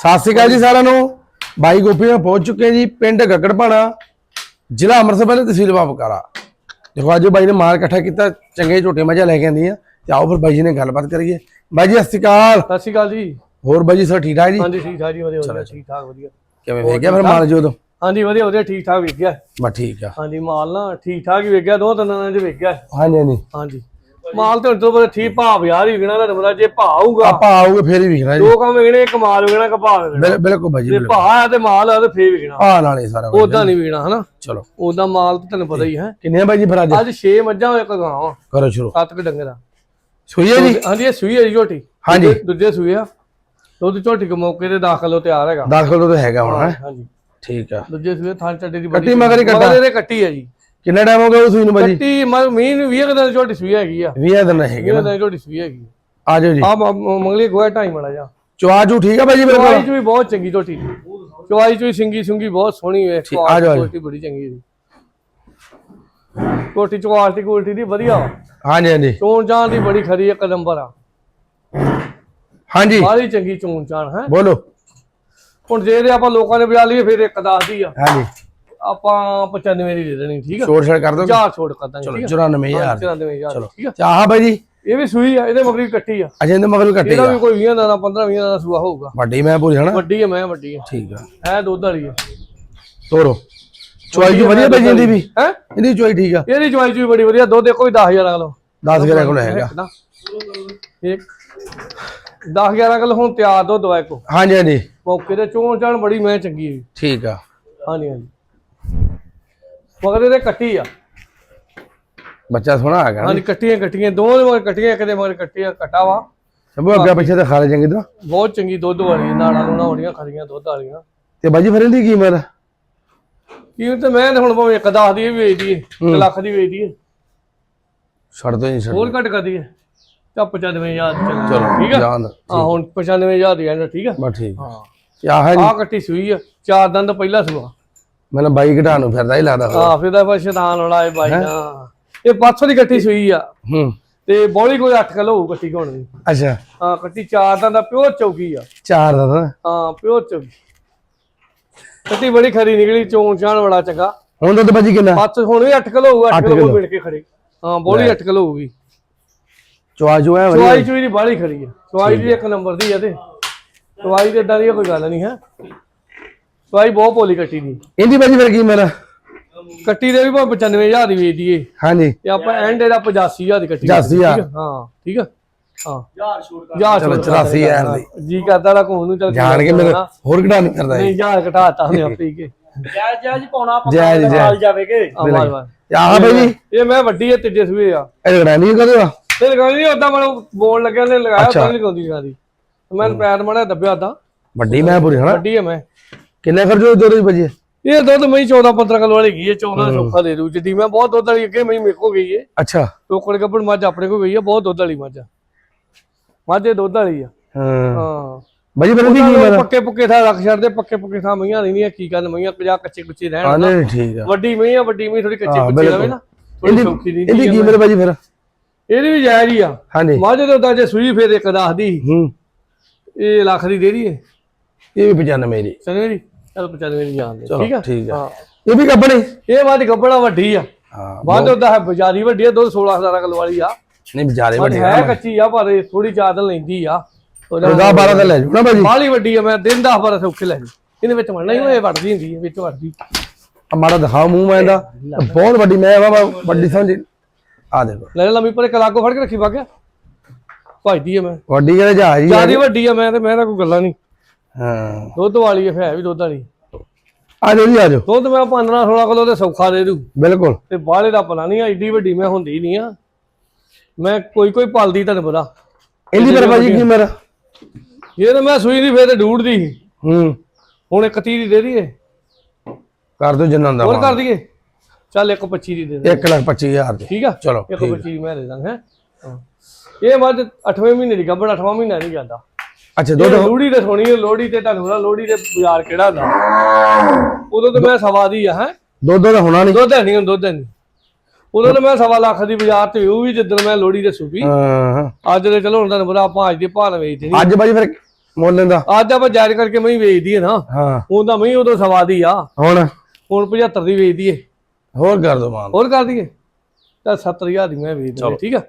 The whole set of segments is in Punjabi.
ਸਤਿ ਸ਼੍ਰੀ ਅਕਾਲ ਜੀ ਸਾਰਿਆਂ ਨੂੰ। ਬਾਈ ਗੋਪੀ ਨਾਲ ਪਹੁੰਚ ਚੁੱਕੇ ਜੀ ਪਿੰਡ ਗੱਗੜਪਾਣਾ ਜ਼ਿਲ੍ਹਾ ਅੰਮ੍ਰਿਤਸਰ ਪਹਿਲੇ ਤਹਿਸੀਲ ਬਾਬਕਾਰਾ ਦੇਖੋ ਅੱਜ ਬਾਈ ਨੇ ਮਾਲ ਇਕੱਠਾ ਕੀਤਾ ਚੰਗੇ ਝੋਟੇ ਮੱਝਾਂ ਲੈ ਕੇ ਆਂਦੀਆਂ ਤੇ ਆਓ ਫਿਰ ਬਾਈ ਜੀ ਨੇ ਗੱਲਬਾਤ ਕਰੀਏ। ਬਾਈ ਜੀ ਸਤਿ ਸ਼੍ਰੀ ਅਕਾਲ। ਸਤਿ ਸ਼੍ਰੀ ਅਕਾਲ ਜੀ। ਹੋਰ ਬਾਈ ਜੀ ਸਭ ਠੀਕ ਠਾਕ ਜੀ? ਹਾਂਜੀ ਠੀਕ ਠਾਕ ਜੀ ਵਧੀਆ ਵਧੀਆ ਠੀਕ ਠਾਕ ਵਧੀਆ। ਕਿਵੇਂ ਵੇਖ ਗਿਆ ਫਿਰ ਮਾਲ ਜੋ ਤੋਂ ਹਾਂਜੀ ਵਧੀਆ ਵਧੀਆ ਠੀਕ ਠਾਕ ਵੇਖ ਗਿਆ ਬਸ ਠੀਕ ਆ। ਹਾਂਜੀ ਮਾਲ ਨਾ ਠੀਕ ਠਾਕ ਹੀ ਵੇਖ ਗਿਆ ਦੋ ਤਿੰਨ ਦਿਨਾਂ ਚ ਵੇਖ ਗਿਆ ਹਾਂਜੀ ਹਾਂਜੀ। ਹਾਂਜੀ। ਮਾਲ ਤੇ ਹੁਣ ਤੋਂ ਬਾਅਦ ਠੀਕ ਭਾਅ ਬਾਜ਼ਾਰ ਹੀ ਵਿਕਣਾ ਤੁਹਾਨੂੰ ਪਤਾ ਜੇ ਭਾਅ ਆਊਗਾ। ਆਪਾਂ ਆਓਗੇ ਫੇਰ ਹੀ ਵਿਖਣਾ ਜੀ। ਦੋ ਕੰਮ ਵਿਕਣੇ ਇੱਕ ਮਾਲ ਵਿਕਣਾ ਇੱਕ ਭਾਅ ਵਿਕਣਾ ਬਿਲ- ਬਿਲਕੁਲ ਬਾਈ ਜੀ ਬਿਲਕੁਲ। ਭਾਅ ਆ ਤੇ ਮਾਲ ਆ ਤੇ ਫੇਰ ਵਿਕਣਾ ਆ ਨਾਲੇ ਸਾਰਾ ਕੁਝ। ਉਦਾਂ ਨਹੀਂ ਵਿਕਣਾ ਹਨਾ? ਚਲੋ। ਉਦਾਂ ਮਾਲ ਤਾਂ ਤੁਹਾਨੂੰ ਪਤਾ ਹੀ ਹੈ। ਕਿੰਨੇ ਆ ਬਾਈ ਜੀ ਫਿਰ ਅੱਜ? ਅੱਜ 6 ਮੱਝਾਂ ਇੱਕ ਗਾਂ ਵਾ। ਕਰੋ ਸ਼ੁਰੂ। ਸੱਤ ਕੁ ਡੰਗਰ। ਆ ਸੋਈਏ ਜੀ? ਹਾਂਜੀ ਇਹ ਸੂਈ ਹੈ ਜੀ ਝੋਟੀ। ਹਾਂਜੀ। ਦੂਜੇ- ਦੂਜੇ ਸੂਈ ਆ। ਦੁੱਧ ਝੋਟੀ ਕੋ ਮੌਕੇ ਤੇ ਦਾਖਲ ਹੋ ਤਿਆਰ ਹੈਗਾ। 10 ਕਿਲੋ ਤਾਂ ਹੈਗਾ ਹੁਣ ਹੈਂ? ਹਾਂਜੀ। ਠੀਕ ਆ। ਦੂਜੇ ਸੂਏ ਥਾਂ ਚੱਡੇ ਦੀ ਕੱਟੀ ਮਗਰ ਹੀ ਕੱਟਾ? ਇਹਦੇ ਕੱਟੀ ਹੈ ਜੀ। ਕਿੰਨਾ ਟਾਈਮ ਹੋ ਗਿਆ ਉਹ ਸੂਈ ਨੂੰ ਬਾਈ ਜੀ ਕੱਟੀ ਮੀਨ 20 ਕੁ ਦਿਨ ਝੋਟੀ ਸੂਈ ਹੈਗੀ ਆ। 20 ਦਿਨ ਹੈਗੇ 20 ਦਿਨ ਝੋਟੀ ਸੂਈ ਹੈਗੀ। ਆ ਜਾਓ ਜੀ। ਆ ਮੰਗਲੀ ਗੋਇਆ ਢਾਈ ਮੜਾ ਜਾ ਚਵਾ ਚੂ ਠੀਕ ਆ ਬਾਈ ਜੀ ਮੇਰੇ ਚਵਾਈ ਕੋਲ ਚ ਵੀ ਬਹੁਤ ਚੰਗੀ ਝੋਟੀ। ਚਵਾਈ ਵੀ ਸਿੰਗੀ ਸੁੰਗੀ ਬਹੁਤ ਸੋਹਣੀ ਹੈ ਆ ਜਾਓ। ਕੁਆਲਿਟੀ ਬੜੀ ਚੰਗੀ ਹੈ ਝੋਟੀ ਚ ਕੁਆਲਿਟੀ ਕੁਆਲਿਟੀ ਦੀ ਵਧੀਆ। ਹਾਂਜੀ ਹਾਂਜੀ। ਚੋਣ ਚਾਣ ਦੀ ਬੜੀ ਖਰੀ ਇੱਕ ਨੰਬਰ ਆ। ਹਾਂਜੀ। ਬਾਹਲੀ ਚੰਗੀ ਚੋਣ ਚਾਣ ਹੈ। ਬੋਲੋ। ਹੁਣ ਜੇ ਆਪਾਂ ਲੋਕਾਂ ਨੇ ਬਜਾ ਲਈਏ ਫਿਰ ਇੱਕ ਦੱਸ ਦੀ ਆ। ਹਾਂਜੀ। ਆਪਾਂ 95 ਦੀ ਦੇ ਦੇਣੀ ਠੀਕ ਆ? ਛੋੜ ਛੜ ਕਰ ਦੋ ਚਾਰ ਛੋੜ ਕਰ ਦਾਂਗੇ ਆ? 94000 94000 ਠੀਕ ਆ? ਚਾਹ ਬਾਈ ਜੀ? ਇਹ ਵੀ ਸੂਈ ਆ ਇਹਦੇ ਮਗਰੀ ਕੱਟੀ ਆ। ਅਜੇ ਇਹਦੇ ਮਗਰ ਕੱਟੀ ਇਹਦਾ ਵੀ ਕੋਈ 20 ਦਾ 15 20 ਦਾ ਸੂਆ ਹੋਊਗਾ। ਵੱਡੀ ਮੈਂ ਪੂਰੀ ਹਨਾ? ਵੱਡੀ ਹੈ ਮੈਂ ਵੱਡੀ ਹੈ ਠੀਕ ਆ। ਐ ਦੁੱਧ ਵਾਲੀ ਹੈ ਤੋਰੋ। ਚੁਆਈ ਜੀ ਵਧੀਆ ਬਾਈ ਜੀ ਇਹਦੀ ਵੀ? ਹੈ? ਇਹਦੀ ਚੁਆਈ ਠੀਕ ਆ? ਇਹਦੀ ਚੁਆਈ ਚੁਈ ਬੜੀ ਵਧੀਆ ਦੁੱਧ ਦੇਖੋ 10000 ਕਿਲੋ। 10 ਗਰਾ ਕੋਲ ਹੈਗਾ। ਇੱਕ 10 11 ਕਿਲੋ ਹੁਣ ਤਿਆਰ ਦੁੱਧ ਵਾ ਕੋ ਹਾਂਜੀ ਹਾਂਜੀ। ਮੌਕੇ ਤੇ ਚੋਣ ਚਾਣ ਬੜੀ ਮੈਂ ਚੰਗੀ ਠੀਕ ਆ। ਹਾਂਜੀ ਹਾਂਜੀ। ਮਗਰ ਇਹਦੇ ਕੱਟੀ ਆ। ਬੱਚਾ ਸੋਹਣਾ ਆ ਗਿਆ ਹਾਂਜੀ ਕੱਟੀਆਂ ਕੱਟੀਆਂ ਦੋਵਾਂ ਦੇ ਮਗਰ ਕੱਟੀਆਂ ਇੱਕ ਦੇ ਮਗਰ ਕੱਟੀਆਂ ਕੱਟਾ ਵਾ। ਸਭੋ ਅੱਗੇ ਪਿੱਛੇ ਤੇ ਖਾਲੇ ਚੰਗੀ ਤਰ੍ਹਾਂ। ਬਹੁਤ ਚੰਗੀ ਦੁੱਧ ਵਾਲੀ ਨਾੜਾਂ ਨੂੰ ਹੋਣੀਆਂ ਖਰੀਆਂ ਦੁੱਧ ਵਾਲੀਆਂ। ਤੇ ਬਾਈ ਜੀ ਫਿਰ ਇਹਦੀ ਕੀਮਤ ਕੀ ਤੇ ਮੈਂ ਤੇ ਹੁਣ ਭਾਵੇਂ ਇੱਕ ਦਸ ਦੀ ਵੀ ਵੇਚ ਦਈਏ ਇੱਕ ਲੱਖ ਦੀ ਵੇਚ ਦਈਏ ਛੱਡ ਦੋ ਜੀ ਛੱਡ ਹੋਰ ਘੱਟ ਕਰ ਦਈਏ ਤਾਂ 95000 ਚੱਲ। ਠੀਕ ਆ? ਹਾਂ ਹੁਣ 95000 ਦੀ ਐਂਡ ਠੀਕ ਆ? ਬਸ ਠੀਕ। ਹਾਂ। ਆ ਹੈ ਜੀ? ਆਹ ਕੱਟੀ ਸੂਈ ਆ ਚਾਰ ਦੰਦ ਪਹਿਲਾ ਸੂਆ। ਮੈਨੂੰ ਬਾਈ ਘਟਾ ਨੂੰ ਫਿਰਦਾ ਹੀ ਲੱਗਦਾ। ਹਾਂ ਫਿਰ ਦਾ ਸ਼ੈਤਾਨ ਹੋਣਾ ਇਹ ਬਾਈ ਨਾ। ਇਹ 500 ਦੀ ਕੱਟੀ ਸੂਈ ਆ। ਹੂੰ। ਤੇ ਬੋਲੀ ਕੋਈ 8 ਕਿਲੋ ਹੋਊ ਕੱਟੀ ਕੋਣ ਦੀ। ਅੱਛਾ। ਹਾਂ ਕੱਟੀ ਚਾਰ ਦੰਦ ਦਾ ਪਿਓਰ ਚੌਕੀ ਆ। ਚਾਰ ਦਾ ਤਾਂ। ਹਾਂ ਪਿਓਰ ਚੌਕੀ ਕੱਟੀ ਬੜੀ ਖਰੀ ਨਿਕਲੀ ਚੋਣ ਚਾਣ ਬੜਾ ਚੰਗਾ। ਹੁਣ ਦੁੱਧ ਬਾਜੀ ਕਿੰਨਾ? ਪੱਤ ਹੁਣ ਵੀ 8 ਕਿਲੋ ਹੋਊ 8 ਅੱਠ ਕਿਲੋ। ਮਿਲ ਕੇ ਖੜੀ। ਹਾਂ ਬੋਲੀ 8 ਕਿਲੋ ਹੋਊਗੀ। ਚਵਾ ਚੂ ਹੈ ਚਵਾਈ ਚੂਈ ਦੀ ਬਾਹਲੀ ਖਰੀ ਆ। ਚਵਾਈ ਦੀ ਇੱਕ ਨੰਬਰ ਦੀ ਆ ਤੇ। ਚਵਾਈ ਤੇ ਇਦਾਂ ਦੀ ਕੋਈ ਗੱਲ ਨਹੀਂ ਹੈ। ਚਵਾਈ ਬਹੁਤ ਪੋਲੀ ਕੱਟੀ ਦੀ। ਇਹਦੀ ਬਾਜੀ ਫਿਰ ਕੀ ਮੇਰਾ ਕੱਟੀ ਦੇ ਵੀ ਭਾਵੇਂ 95000 ਦੀ ਵੇਚ ਦਈਏ ਹਾਂਜੀ। ਤੇ ਆਪਾਂ ਐਂਡ ਇਹਦਾ 85000 ਦੀ ਕੱਟੀ 85,000 ਠੀਕ ਆ? ਹਾਂ ਠੀਕ ਆ? ਹਾਂ। ਯਾਰ ਛੋਟ ਯਾਰ ਚਲੋ 84000 ਦੀ। ਜੀ ਕਰਦਾ ਲਾ ਕੋਣ ਨੂੰ ਚੱਲ ਜਾਣ ਕੇ ਮੇਰੇ ਹੋਰ ਘਟਾ ਨਹੀਂ ਕਰਦਾ ਨਹੀਂ ਯਾਰ ਘਟਾਤਾ ਉਹਨੇ ਆਪੇ ਹੀ ਕੇ। ਪਾਉਣਾ ਆਪਾਂ ਜੈ ਜੀ ਜੈ ਜਾਵੇਗੇ। ਆਵਾਜ਼ ਆਵਾਜ਼ ਆਹ ਬਾਈ ਜੀ। ਇਹ ਮੈਂ ਵੱਡੀ ਹੈ ਤੀਜੇ ਸੂਏ ਆ। ਇਹ ਨਹੀਂ ਕਦੇ ਵਾ ਤੇ ਲਗਾਈ ਨਹੀਂ ਉਦਾਂ ਮੈਨੂੰ ਬੋਲ ਲੱਗਿਆ ਨੇ ਲਗਾਇਆ। ਤਾਂ ਨਹੀਂ ਲਗਾਉਂਦੀ ਮੈਂ ਪੈਰ ਮੜਾ ਦੱਬਿਆ ਉਦਾਂ ਵੱਡੀ ਮੈਂ ਪੂਰੀ ਹਨਾ? ਵੱਡੀ ਹੈ ਮੈਂ। ਕਿੰਨੇ ਖਰਚੋ ਦੋ ਰੋਜ਼ ਬਾਜੀ ਇਹ ਦੁੱਧ ਮੈਂ 14 15 ਕਿਲੋ ਵਾਲੀ ਗਈ ਹੈ 14 ਸੌਖਾ ਦੇ ਦੂ ਜਿੱਦੀ ਮੈਂ ਬਹੁਤ ਦੁੱਧ ਵਾਲੀ ਅੱਗੇ ਮੈਂ ਮੇਰੇ ਕੋ ਗਈ ਹੈ। ਅੱਛਾ। ਟੋਕੜ ਗੱਬੜ ਮੱਝ ਆਪਣੇ ਕੋ ਗਈ ਹੈ ਬਹੁਤ ਦੁੱਧ ਵਾਲੀ ਮੱਝ। ਮੱਝ ਦੁੱਧ ਵਾਲੀ ਆ। ਹਾਂ। ਹਾਂ। ਬਾਜੀ ਫਿਰ ਇਹਦੀ ਕੀ ਮੇਰਾ? ਪੱਕੇ ਪੁੱਕੇ ਥਾਂ ਰੱਖ ਛੱਡਦੇ ਪੱਕੇ ਪੁੱਕੇ ਥਾਂ ਮਈਆਂ ਨਹੀਂ ਕੀ ਕਰਨ ਮਈਆਂ 50 ਕੱਚੇ ਕੁੱਚੇ ਰਹਿਣ ਹਾਂ ਨਹੀਂ ਠੀਕ ਆ। ਵੱਡੀ ਮਈ ਆ ਵੱਡੀ ਮਈ ਥੋੜੀ ਕੱਚੇ ਕੁੱਚੇ ਰਵੇ ਨਾ ਇਹਦੀ ਸੌਖੀ ਨਹੀਂ ਇਹਦੀ ਕੀ ਮੇਰਾ ਬਾਜੀ ਫਿਰ? ਇਹਦੀ ਵੀ ਜਾਇਜ਼ ਹੀ ਆ। ਹਾਂਜੀ। ਮੱਝ ਦੇ ਉਦਾਂ ਜੇ ਸੂਈ ਫੇਰ ਇੱਕ ਦੱਸ ਦੀ ਹੂੰ। ਇਹ ਲੱਖ ਦੀ ਦੇ ਦਈਏ। ਇਹ ਵੀ 95 ਮੇਰੀ ਚਲੋ ਜੀ। ਚਲ 95 ਦੀ ਜਾਣ ਦੇ ਚਲੋ ਠੀਕ ਆ? ਠੀਕ ਆ। ਹਾਂ। ਇਹ ਵੀ ਕੱਪੜੇ ਇਹ ਮੱਝ ਗੱਬੜਾ ਵੱਡੀ ਆ। ਹਾਂ ਉਹਦਾ ਹੈ ਬਜ਼ਾਰੀ ਵੱਡੀ ਆ ਦੁੱਧ 16 17 ਕਿਲੋ ਵਾਲੀ ਆ। ਨਹੀਂ ਵਿਚਾਰੇ ਵੱਡੇ ਹੈ ਕੱਚੀ ਆ ਪਰ ਥੋੜੀ ਚਾਦਲ ਲੈਂਦੀ ਆ। ਉਹਦਾ 10 12 ਦਾ ਲੈ ਜੂ ਨਾ ਬਾਜੀ ਬਾਲੀ ਵੱਡੀ ਆ ਮੈਂ ਦਿਨ 10 12 ਸੌਖੇ ਲੈ ਜੂ ਇਹਦੇ ਵਿੱਚ ਮੜਨਾ ਹੀ ਹੋਏ ਵੜਦੀ ਹੁੰਦੀ ਹੈ ਵਿੱਚ ਵੜਦੀ ਆ ਮਾੜਾ ਦਿਖਾਓ ਮੂੰਹ ਮੈਂ ਇਹਦਾ। ਬਹੁਤ ਵੱਡੀ ਮੈਂ ਵਾ ਵੱਡੀ ਸਮਝ। ਆ ਦੇਖੋ ਲੈ ਲੈ ਲੰਮੀ ਪਰੇ ਕਲਾਕੋ ਫੜ ਕੇ ਰੱਖੀ ਬਾਗਿਆ। ਭਜਦੀ ਆ ਮੈਂ। ਵੱਡੀ ਜਿਹੜੇ ਜਹਾਜ਼ ਹੀ ਆ। ਜਿਆਦੀ ਵੱਡੀ ਆ ਮੈਂ ਤੇ ਮੈਂ ਤਾਂ ਕੋਈ ਗੱਲਾਂ ਨਹੀਂ। ਹਾਂ। ਦੁੱਧ ਵਾਲੀ ਹੈ ਵੀ ਦੁੱਧ ਵਾਲੀ। ਆ ਜਾਓ ਜੀ ਆ ਜਾਓ। ਦੁੱਧ ਮੈਂ 15 16 ਕਿਲੋ ਤੇ ਸੌਖਾ ਦੇ ਦੂ ਬਿਲਕੁਲ। ਤੇ ਬਾਹਲੇ ਦਾ ਪਤਾ ਨਹੀਂ ਐਡੀ ਵੱਡੀ ਮੈਂ ਹੁੰਦੀ ਨਹੀਂ ਆ। ਮੈਂ ਕੋਈ ਕੋਈ ਪਲਦੀ ਤੁਹਾਨੂੰ ਪਤਾ। ਇਹਦੀ ਮੇਰਾ ਬਾਜੀ ਕੀ ਮੇਰਾ? ਇਹ ਤਾਂ ਮੈਂ ਸੂਈ ਦੀ ਫੇਰ ਤੇ ਡੂੜ ਦੀ। ਹੂੰ। ਹੁਣ ਇੱਕ 30 ਦੀ ਦੇ ਦਈਏ। ਕਰ ਦੋ ਜਿੰਨਾਂ ਦਾ ਹੋਰ ਕਰ ਦਈਏ? ਚੱਲ ਇੱਕ 25 ਦੀ ਦੇ ਦੇ। 1 ਲੱਖ 25000 ਦੀ। ਠੀਕ ਆ? ਚਲੋ ਇੱਕ 25 ਮੈਂ ਦੇ ਦਾਂਗਾ ਹੈ। ਇਹ ਮੱਝ 8ਵੇਂ ਮਹੀਨੇ ਦੀ ਗੱਭਣ 8ਵਾਂ ਮਹੀਨਾ ਨਹੀਂ ਜਾਂਦਾ। ਅੱਛਾ ਦੁੱਧ ਲੋਹੜੀ ਤੇ ਸੋਣੀ ਲੋਹੜੀ ਤੇ ਤੁਹਾਨੂੰ ਪਤਾ ਲੋਹੜੀ ਦੇ ਬਾਜ਼ਾਰ ਕਿਹੜਾ ਹੁੰਦਾ? ਉਦੋਂ ਤੇ ਮੈਂ ਸਵਾ ਦੀ ਆ ਹੈ? ਦੁੱਧ ਦਾ ਹੋਣਾ ਨਹੀਂ ਦੁੱਧ ਨਹੀਂ ਦੁੱਧ ਨਹੀਂ ਉਦੋਂ ਤੇ ਮੈਂ ਸਵਾ ਲੱਖ ਦੀ ਬਾਜ਼ਾਰ ਤੇ ਉਹ ਵੀ ਜਿੱਦਣ ਮੈਂ ਲੋਹੜੀ ਦੇ ਹਾਂ। ਅੱਜ ਦੇ ਚਲੋ ਹੁਣ ਤੁਹਾਨੂੰ ਪਤਾ ਆਪਾਂ ਅੱਜ ਦੇ ਭਾਅ ਨਾਲ ਵੇਚਦੇ ਨਹੀਂ ਅੱਜ ਬਾਜੀ ਫਿਰ ਮੁੱਲ ਦਾ ਅੱਜ ਆਪਾਂ ਜਾਇਜ਼ ਕਰਕੇ ਮੈਂ ਵੇਚਦੀ ਹੈ ਨਾ। ਹਾਂ। ਉਹਦਾ ਮੈਂ ਉਦੋਂ ਸਵਾ ਦੀ ਆ। ਹੁਣ? ਹੁਣ 75 ਦੀ ਵੇਚਦੀ ਏ। ਹੋਰ ਕਰ ਦੋ ਮਾਨ ਹੋਰ ਕਰ ਦਈਏ। ਤਾਂ 70000 ਦੀ ਮੈਂ ਵੇਚ ਦਿੰਦੀ ਠੀਕ ਆ?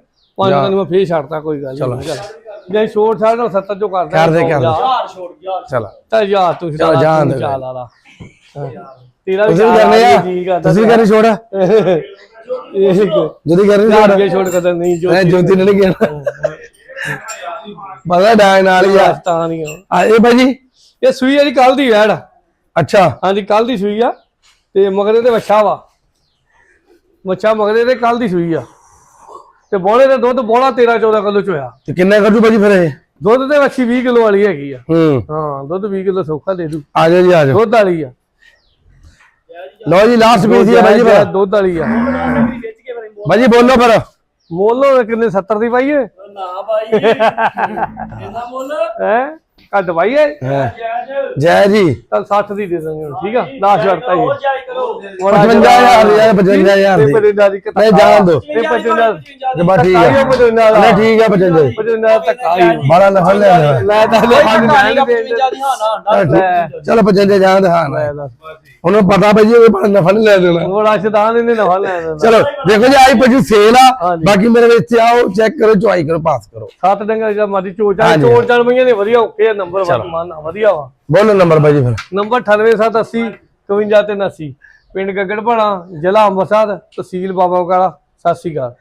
ਪੰਜ। ਦਿਨ ਮੈਂ ਫੇਰ ਛੱਡਤਾ ਕੋਈ ਗੱਲ ਨਹੀਂ ਚੱਲ। ਜੇ ਛੋਟ ਛਾੜ ਨਾਲ 70 ਚੋਂ ਕਰਦਾ ਕਰ ਦੇ, ਕਰ ਦੇ। ਯਾਰ ਛੋੜ ਯਾਰ ਚਲ। ਤਾਂ ਯਾਰ ਤੁਸੀਂ ਚੱਲ ਤਾਂ ਜਾਣ ਤੂੰ ਦੇ ਚਾਲ ਆਲਾ ਤੇਰਾ ਵੀ ਕਰਨੇ ਆ? ਠੀਕ ਆ ਤੁਸੀਂ ਕਰਨੀ ਛੋੜ? ਇਹ ਜਦੀ ਕਰਨੀ ਛੋੜ? ਅੱਗੇ ਛੋੜ ਕਦਰ ਨਹੀਂ ਜੋ ਐ ਜੋਤੀ ਨੇ ਨਹੀਂ ਪਤਾ ਡਾਇ ਨਾਲ ਹੀ ਆ। ਰਾਜਸਥਾਨ ਨਹੀਂ ਆ। ਇਹ ਭਾਜੀ? ਇਹ ਸੂਈ ਆ ਜੀ ਕੱਲ ਦੀ ਵੈੜ ਅੱਛਾ। ਹਾਂਜੀ ਕੱਲ ਦੀ ਸੂਈ ਆ। ਤੇ ਮਗਰੇ ਤੇ ਵੱਛਾ ਵਾ। ਵੱਛਾ ਮਗਰੇ ਤੇ ਕੱਲ ਦੀ ਸੂਈ ਆ। ਤੇ ਬੋਲੇ ਦੇ ਦੁੱਧ ਬੋਲਾ 13 14 ਕਿਲੋ ਚ ਹੋਇਆ। ਤੇ ਕਿੰਨਾ ਕਰੂ ਭਾਜੀ ਫਿਰ ਇਹ? ਦੁੱਧ ਤੇ ਵੱਛੀ 20 ਕਿਲੋ ਵਾਲੀ ਹੈਗੀ ਆ। ਹੂੰ। ਹਾਂ ਦੁੱਧ 20 ਕਿਲੋ ਸੌਖਾ ਦੇ ਦੂ। ਆ ਜਾਓ ਜੀ ਆ ਜਾਓ। ਦੁੱਧ ਵਾਲੀ ਆ। ਲਓ ਜੀ ਲਾਸਟ ਪੀਸ ਹੀ ਹੈ ਭਾਜੀ ਫਿਰ। ਦੁੱਧ ਵਾਲੀ ਆ। ਭਾਜੀ ਬੋਲੋ ਫਿਰ। ਮੁੱਲ ਕਿੰਨੇ 70 ਦੀ ਪਾਈਏ? ਨਾ ਭਾਈ ਇਹਦਾ ਮੁੱਲ ਹੈ? ਘੱਟ ਪਾਈਏ ਹਾਂ। ਜੈ ਜੀ। ਤਾਂ 60 ਦੀ ਦੇ ਦਾਂਗੇ ਹੁਣ, ਠੀਕ ਆ? ਲਾਸਟ ਵਰਤਾ ਹੋਰ ਜੀ ਜਾਇਜ਼ ਕਰੋ 55000 ਦੀ ਯਾਰ 55000 ਦੀ। ਪਜੰਜਾ ਦੀ ਕਿਤਾ ਨਹੀਂ ਜਾਣ ਦੋ। ਇਹ ਤੇ ਬਸ ਠੀਕ ਆਈਓ ਹੈ ਪਜੰਜਾ ਦਾ। ਨਹੀਂ ਠੀਕ ਹੈ 55 ਜੀ ਪਜੰਜਾ ਤੱਕ ਆਈ ਬਾਰਾ ਨਫਲ ਲੈ ਲੈ ਤਾਂ ਲੈ 55 ਠੀਕ। ਚਲੋ 55 ਜਾਣ ਦੇ ਹਾਂ ਨਾ। ਉਹਨੂੰ ਪਤਾ ਉਹ ਪਰ ਨਫਲ ਨਹੀਂ ਲੈ ਦੇਣਾ। ਉਹ ਰਾਸ਼ਦਾਨ ਇਹਨੇ ਨਫਾ ਲੈ ਲੈਣਾ ਚਲੋ ਦੇਖੋ ਜੀ ਆਈ ਪਸ਼ੂ ਸੇਲ ਆ। ਬਾਕੀ ਮੇਰੇ ਵਿੱਚ ਆਓ ਚੈੱਕ ਕਰੋ ਚੁਆਈ ਕਰੋ ਪਾਸ ਕਰੋ। ਸੱਤ ਡੰਗਰ ਜਿਹੜਾ ਮਰਜ਼ੀ ਚੋਚਾ। ਚੋਚ ਚਲ ਮਈਆਂ ਨੇ ਵਧੀਆ ਓਕੇ ਨੰਬਰ ਵਨ ਮੰਨ ਵਧੀਆ ਵਾ। ਬੋਲੋ ਨੰਬਰ ਭਾਜੀ ਫਿਰ। ਨੰਬਰ 98780 52 ਤੇ 79 ਪਿੰਡ ਗਗੜਪਣਾ ਜ਼ਿਲ੍ਹਾ ਅੰਮ੍ਰਿਤਸਰ ਤਹਿਸੀਲ ਬਾਬਾ ਕਾਲਾ ਸਤਿ ਸ਼੍ਰੀ ਅਕਾਲ।